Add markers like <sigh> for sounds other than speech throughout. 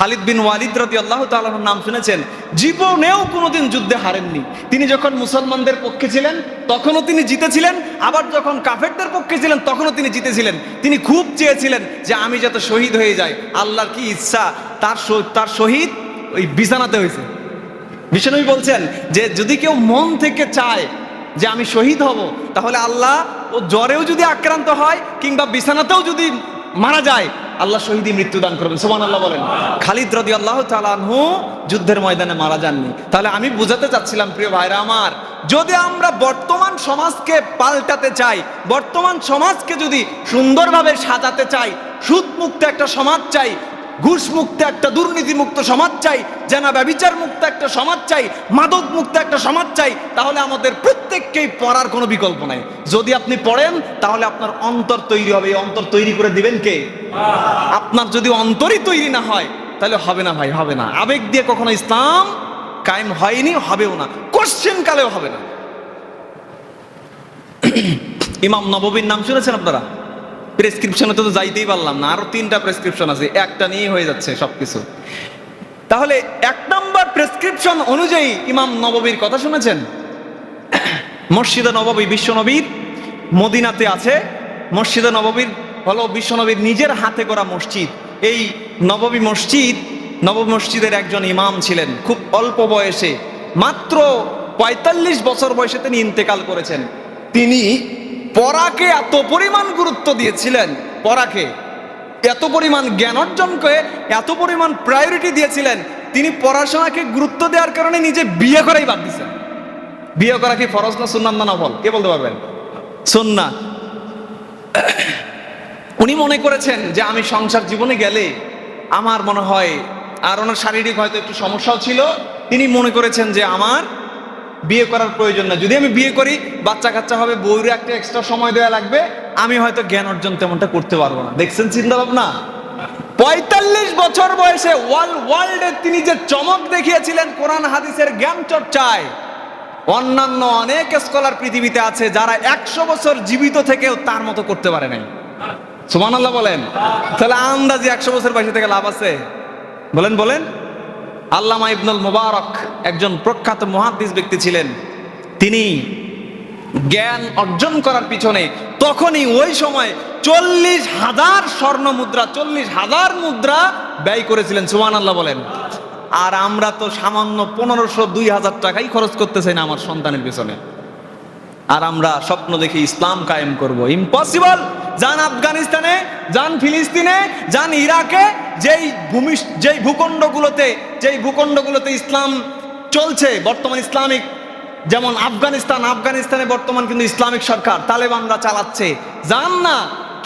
খালিদ বিন ওয়ালিদ রাদি আল্লাহ তাআলার নাম শুনেছেন। জীবনেও কোনোদিন যুদ্ধে হারেননি। তিনি যখন মুসলমানদের পক্ষে ছিলেন, তখনও তিনি জিতেছিলেন। আবার যখন কাফেরদের পক্ষে ছিলেন, তখনও তিনি জিতেছিলেন। তিনি খুব চেয়েছিলেন যে আমি যাতে শহীদ হয়ে যাই। আল্লাহর কি ইচ্ছা, তার তার শহীদ ওই বিছানাতে হয়েছে। বিষ্ণুবী বলছেন যে, যদি কেউ মন থেকে চায় যে আমি শহীদ হব, তাহলে আল্লাহ ও জ্বরেও যদি আক্রান্ত হয়, কিংবা বিছানাতেও যদি মারা যায়, আল্লাহ শহীদই মৃত্যুদান করবেন। সোমান আল্লাহ বলেন। খালিদ রদি আল্লাহ তালানহু যুদ্ধের ময়দানে মারা যাননি। তাহলে আমি বুঝাতে চাচ্ছিলাম, প্রিয় ভাইরা আমার, যদি আমরা বর্তমান সমাজকে পাল্টাতে চাই, বর্তমান সমাজকে যদি সুন্দরভাবে সাজাতে চাই সুদ মুক্ত একটা সমাজ চাই ঘুষ মুক্ত একটা দুর্নীতি মুক্ত সমাজ চাই, জেনা ব্যবিচার মুক্ত একটা সমাজ চাই মাদক মুক্ত একটা সমাজ চাই, তাহলে আমাদের প্রত্যেককেই পড়ার কোনো বিকল্প নাই। যদি আপনি পড়েন, তাহলে আপনার অন্তর তৈরি হবে। এই অন্তর তৈরি করে দিবেন কে? আপনার যদি অন্তরই তৈরি না হয়, তাহলে হবে না ভাই, হবে না। আবেগ দিয়ে কখনো ইসলাম কায়েম হয়নি, হবেও না। কোশ্চেন কালেও হবে না। <coughs> ইমাম নববীর নাম শুনেছেন আপনারা? প্রেসক্রিপশনে তো যাইতেই পারলাম না। আরও তিনটা প্রেসক্রিপশন আছে, একটা নিয়ে হয়ে যাচ্ছে সবকিছু। তাহলে এক নম্বর প্রেসক্রিপশন অনুযায়ী ইমাম নববীর কথা শুনেছেন? মসজিদে নববী বিশ্বনবীর মদিনাতে আছে। মসজিদে নববীর হলো বিশ্বনবীর নিজের হাতে করা মসজিদ। এই নববী মসজিদ, নববী মসজিদের একজন ইমাম ছিলেন, খুব অল্প বয়সে। মাত্র পঁয়তাল্লিশ বছর বয়সে তিনি ইন্তেকাল করেছেন। তিনি পড়াকে এত পরিমাণ গুরুত্ব দিয়েছিলেন? পড়াকে এত পরিমাণ জ্ঞান অর্জন করে এত পরিমাণ প্রায়োরিটি দিয়েছিলেন, তিনি পড়াশোনাকে গুরুত্ব দেওয়ার কারণে নিজে বিয়ে করাই বাদ দিয়েছেন। বিয়ে করা কি ফরজ না সুন্নাত না নফল? কে বলতে পারবেন? সুন্না উনি মনে করেছেন যে আমি সংসার জীবনে গেলে আমার মনে হয় আর ওনার শারীরিক হয়তো একটু সমস্যাও ছিল, তিনি মনে করেছেন যে আমার বিয়ে করার প্রয়োজন না। যদি আমি বিয়ে করি বাচ্চা কাচ্চা হবে বউর একটা এক্সট্রা সময় দেওয়া লাগবে, আমি হয়তো জ্ঞান অর্জন তেমনটা করতে পারব না। দেখছেন চিন্তা ভাবনা? পঁয়তাল্লিশ বছর বয়সে ওয়ার্ল্ড ওয়ার্ল্ডে তিনি যে চমক দেখিয়েছিলেন কোরআন হাদিসের জ্ঞান চর্চায়, অন্যান্য অনেক স্কলার পৃথিবীতে আছে যারা একশো বছর জীবিত থেকেও তার মতো করতে পারে নাই। সুমান আল্লাহ বলেন। তাহলে আন্দাজি একশো বছর বয়সে থেকে লাভ আছে? বলেন বলেন। আল্লামা ইবনুল মুবারক একজন প্রখ্যাত মহাদ্দিস ব্যক্তি ছিলেন। তিনি জ্ঞান অর্জন করার পিছনে তখনই ওই সময় চল্লিশ হাজার স্বর্ণ মুদ্রা, চল্লিশ হাজার মুদ্রা ব্যয় করেছিলেন সুমান আল্লাহ বলেন। আর আমরা তো সামান্য পনেরোশো, দুই হাজার টাকাই খরচ করতে চাই না আমার সন্তানের পিছনে। আর আমরা স্বপ্ন দেখি ইসলাম কায়েম করব। ইম্পসিবল যান আফগানিস্তানে, যান ফিলিস্তিনে, যান ইরাকে, যেই ভূমি, যেই ভূখণ্ডগুলোতে যেই ভূখণ্ডগুলোতে ইসলাম চলছে, বর্তমান ইসলামিক, যেমন আফগানিস্তান, আফগানিস্তানে বর্তমান কিন্তু ইসলামিক সরকার, তালেবানরা চালাচ্ছে। যান না,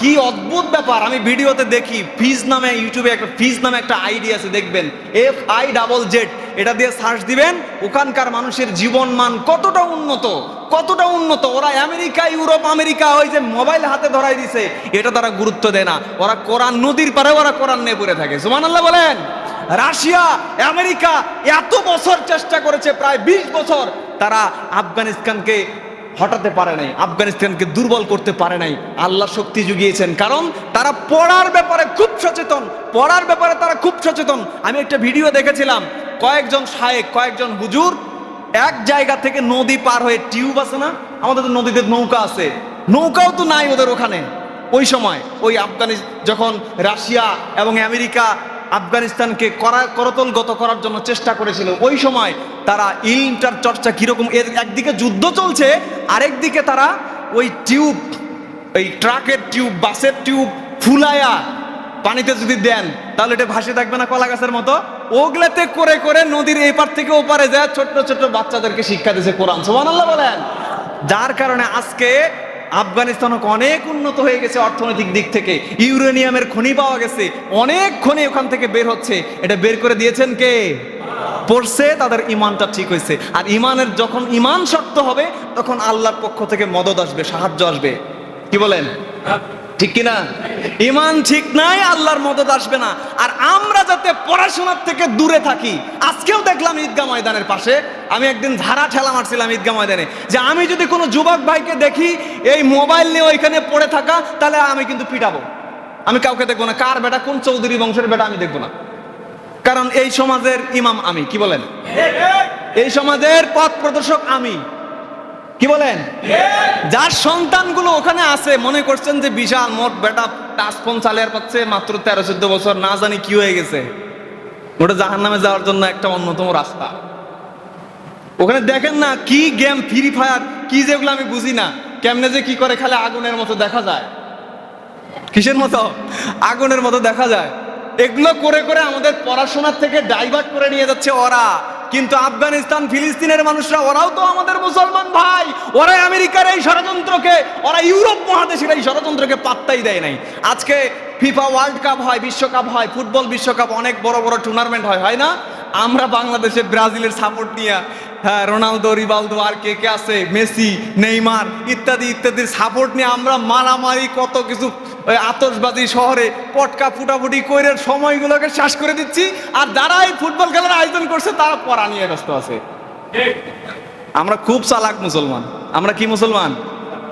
কি অদ্ভুত ব্যাপার, আমি ভিডিওতে দেখি, ফিজ নামে, ইউটিউবে একটা, ফিজ নামে একটা আইডি আছে, দেখবেন এফ আই ডাবল জেড এটা দিয়ে সার্চ দিবেন, ওখানকার মানুষের জীবন মান কতটা উন্নত কতটা উন্নত? ওরা আমেরিকা, ইউরোপ, আমেরিকা, ওই যে মোবাইল হাতে ধরাই দিছে। এটা তারা গুরুত্ব দেয় না। ওরা কোরআন নদীর পারে ওরা কোরআন নিয়ে পড়ে থাকে। সুমান আল্লাহ বলেন। রাশিয়া, আমেরিকা এত বছর চেষ্টা করেছে, প্রায় বিশ বছর তারা আফগানিস্তানকে হটাতে পারে নাই, আফগানিস্তানকে দুর্বল করতে পারে নাই। আল্লাহ শক্তি জুগিয়েছেন। কারণ তারা পড়ার ব্যাপারে খুব সচেতন, পড়ার ব্যাপারে তারা খুব সচেতন। আমি একটা ভিডিও দেখেছিলাম। কয়েকজন শায়েক, কয়েকজন হুজুর এক জায়গা থেকে নদী পার হয়ে টিউব আছে না? আমাদের তো নদীতে নৌকা আছে। নৌকাও তো নাই ওদের ওখানে। ওই সময় ওই আফগানিস, যখন রাশিয়া এবং আমেরিকা আফগানিস্তানকে করা, করতলগত করার জন্য চেষ্টা করেছিল, ওই সময় তারা ইলটার চর্চা কীরকম, এর একদিকে যুদ্ধ চলছে, আরেকদিকে তারা ওই টিউব, ওই ট্রাকের টিউব, বাসের টিউব ফুলায়া পানিতে যদি দেন, তাহলে এটা ভাসে থাকবে না কলা গাছের মতো? ওগুলাতে করে করে নদীর এপার থেকে ওপারে যায়, ছোট্ট ছোট্ট বাচ্চাদেরকে শিক্ষা দিয়েছে কোরআন। সোমান আল্লাহ বলেন। যার কারণে আজকে আফগানিস্তান অনেক উন্নত হয়ে গেছে অর্থনৈতিক দিক থেকে। ইউরেনিয়ামের খনি পাওয়া গেছে, অনেক খনি ওখান থেকে বের হচ্ছে। এটা বের করে দিয়েছেন কে? পড়ছে, তাদের ইমানটা ঠিক হয়েছে। আর ইমানের যখন ইমান শক্ত হবে, তখন আল্লাহর পক্ষ থেকে মদত আসবে, সাহায্য আসবে। কি বলেন? ঠিক কিনা? ইমান ঠিক নাই, আল্লাহর মদত আসবে না। আর আমরা যাতে পড়াশোনার থেকে দূরে থাকি, আজকেও দেখলাম ঈদগাহ ময়দানের পাশে, আমি একদিন ধারা ঠেলা মারছিলাম ঈদগাহ ময়দানে, যে আমি যদি কোনো যুবক ভাইকে দেখি, এই মোবাইল নিয়ে ওইখানে পড়ে থাকা, তাহলে আমি কিন্তু পিটাবো। আমি কাউকে দেখব না। কার বেটা? কোন চৌধুরী বংশের বেটা? আমি দেখব না। কারণ এই সমাজের ইমাম আমি, কি বলেন? এই সমাজের পথ প্রদর্শক আমি। কি বলেন? যার সন্তানগুলো ওখানে আছে মনে করছেন যে বিশাল মোট বেটা টাচফোন চালিয়ার পাচ্ছে মাত্র তেরো চোদ্দ বছর না জানি কি হয়ে গেছে। ওটা জাহান নামে যাওয়ার জন্য একটা অন্যতম রাস্তা। ওখানে দেখেন না কি গেম ফ্রি ফায়ার কি যেগুলো আমি বুঝি না। কেমনে যে কি করে খালি আগুনের মতো দেখা যায়। কিসের মতো? আগুনের মতো দেখা যায়। এগুলো করে করে আমাদের পড়াশোনার থেকে ডাইভার্ট করে নিয়ে যাচ্ছে ওরা। কিন্তু আফগানিস্তান, ফিলিস্তিনের মানুষরা, ওরাও তো আমাদের মুসলমান ভাই। ওরাই আমেরিকার এই ষড়যন্ত্রকে ওরা ইউরোপ মহাদেশের এই ষড়যন্ত্রকে পাত্তাই দেয় নাই। আজকে ফিফা ওয়ার্ল্ড কাপ হয়, বিশ্বকাপ হয়, ফুটবল বিশ্বকাপ, অনেক বড় বড় টুর্নামেন্ট হয় হয় না? আমরা বাংলাদেশে ব্রাজিলের সাপোর্ট নিয়ে হ্যাঁ রোনালদো রিবালদো আর কে কে আছে? মেসি নেইমার ইত্যাদি ইত্যাদির সাপোর্ট নিয়ে আমরা মারামারি কত কিছু ওই আতশবাজি শহরে পটকা ফুটাফুটি করে সময়গুলোকে শেষ করে দিচ্ছি। আর যারা এই ফুটবল খেলার আয়োজন করছে তারা পড়া নিয়ে ব্যস্ত আছে। আমরা খুব চালাক মুসলমান। আমরা কি মুসলমান?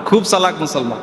খুব চালাক মুসলমান।